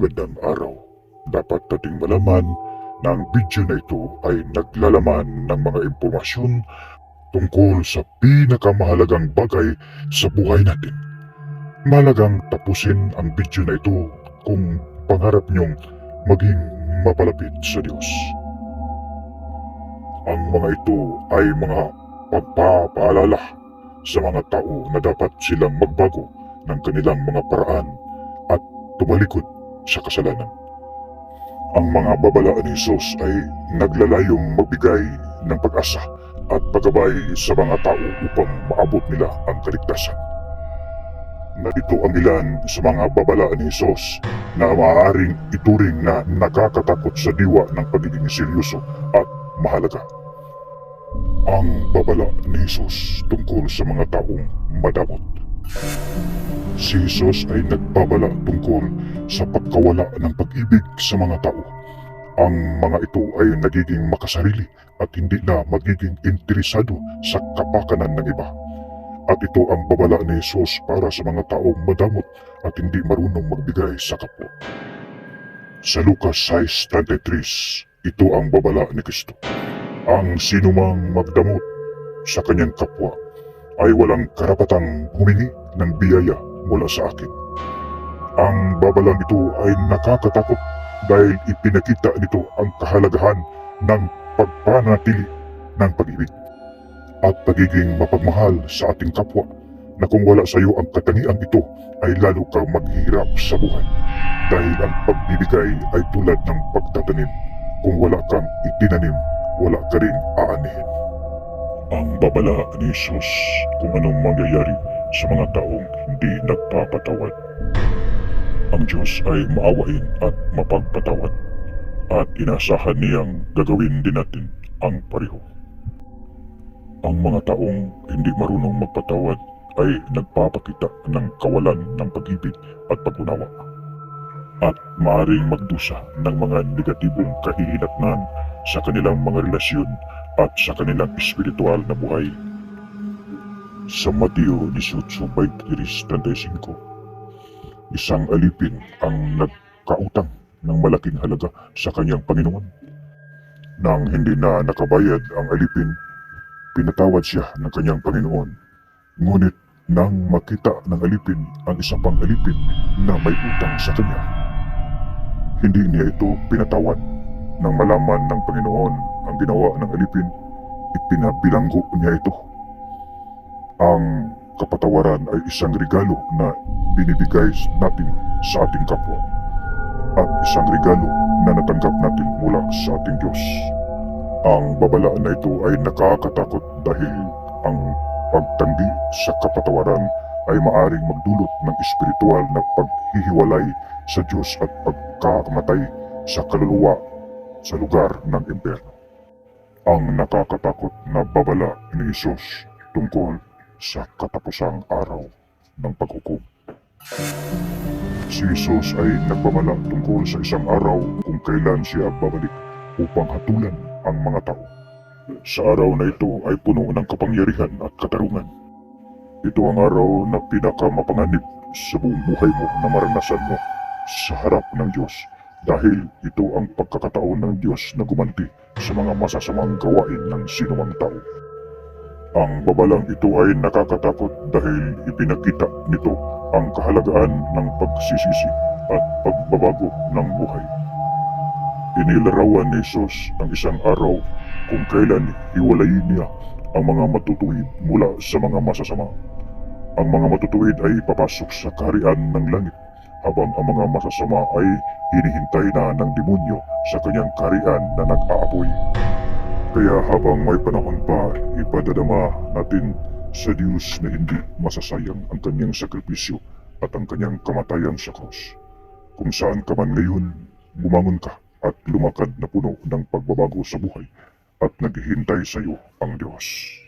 magandang araw. Dapat nating malaman na ang video na ito ay naglalaman ng mga impormasyon tungkol sa pinakamahalagang bagay sa buhay natin. Mahalagang tapusin ang video na ito kung pangarap niyong maging mapalapit sa Diyos. Ang mga ito ay mga pagpapaalala sa mga tao na dapat silang magbago ng kanilang mga paraan at tumalikod sa kasalanan. Ang mga babala ni Jesus ay naglalayong magbigay ng pag-asa at paggabay sa mga tao upang maabot nila ang kaligtasan. Narito ang ilan sa mga babala ni Jesus na maaaring ituring na nakakatakot sa diwa ng pagiging seryoso at mahalaga. Ang babala ni Jesus tungkol sa mga taong madamot. Si Jesus ay nagbabala tungkol sa pagkawala ng pag-ibig sa mga tao. Ang mga ito ay nagiging makasarili at hindi na magiging interesado sa kapakanan ng iba. At ito ang babala ni Jesus para sa mga taong madamot at hindi marunong magbigay sa kapwa. Sa Lucas 6.33, ito ang babala ni Kristo. Ang sinumang magdamot sa kanyang kapwa ay walang karapatang humingi ng biyaya mula sa akin. Ang babalang ito ay nakakatakot dahil ipinakita nito ang kahalagahan ng pagpanatili ng pag-ibig at pagiging mapagmahal sa ating kapwa na kung wala sa iyo ang katangian ito ay lalo kang maghihirap sa buhay. Dahil ang pagbibigay ay tulad ng pagtatanim. Kung wala kang itinanim wala ka rin aanihin. Ang babala ni Jesus kung anong mangyayari sa mga taong hindi nagpapatawad. Ang Diyos ay maawain at mapagpatawad at inasahan niyang gagawin din natin ang pareho. Ang mga taong hindi marunong magpatawad ay nagpapakita ng kawalan ng pag-ibig at pag-unawa at maaaring magdusa ng mga negatibong kahihinatnan sa kanilang mga relasyon at sa kanilang espiritual na buhay. Sa Mateo 18.23-35, isang alipin ang nagkautang ng malaking halaga sa kanyang Panginoon. Nang hindi na nakabayad ang alipin, pinatawad siya ng kanyang Panginoon. Ngunit nang makita ng alipin ang isa pang alipin na may utang sa kanya, hindi niya ito pinatawad. Nang malaman ng Panginoon ang ginawa ng alipin, ipinabilanggo niya ito. Ang kapatawaran ay isang regalo na binibigay natin sa ating kapwa at isang regalo na natanggap natin mula sa ating Diyos. Ang babala na ito ay nakakatakot dahil ang pagtanggi sa kapatawaran ay maaring magdulot ng espiritual na paghihiwalay sa Diyos at pagkakamatay sa kaluluwa sa lugar ng impyerno. Ang nakakatakot na babala ni Jesus tungkol sa katapusang araw ng paghukom. Si Jesus ay nagbabala tungkol sa isang araw kung kailan siya babalik upang hatulan ang mga tao. Sa araw na ito ay puno ng kapangyarihan at katarungan. Ito ang araw na pinakamapanganib sa buong buhay mo na maranasan mo sa harap ng Diyos dahil ito ang pagkakataon ng Diyos na gumanti sa mga masasamang gawain ng sinumang tao. Ang babalang ito ay nakakatakot dahil ipinakita nito ang kahalagaan ng pagsisisi at pagbabago ng buhay. Inilarawan ni Jesus ang isang araw kung kailan hiwalayin niya ang mga matutuwid mula sa mga masasama. Ang mga matutuwid ay papasok sa kaharian ng langit habang ang mga masasama ay hinihintay na ng demonyo sa kanyang kaharian na nag-aapoy. Kaya habang may panahon pa, ipadadama natin sa Diyos na hindi masasayang ang kanyang sakripisyo at ang kanyang kamatayan sa krus. Kung saan ka man ngayon, bumangon ka at lumakad na puno ng pagbabago sa buhay at naghihintay sa iyo ang Diyos.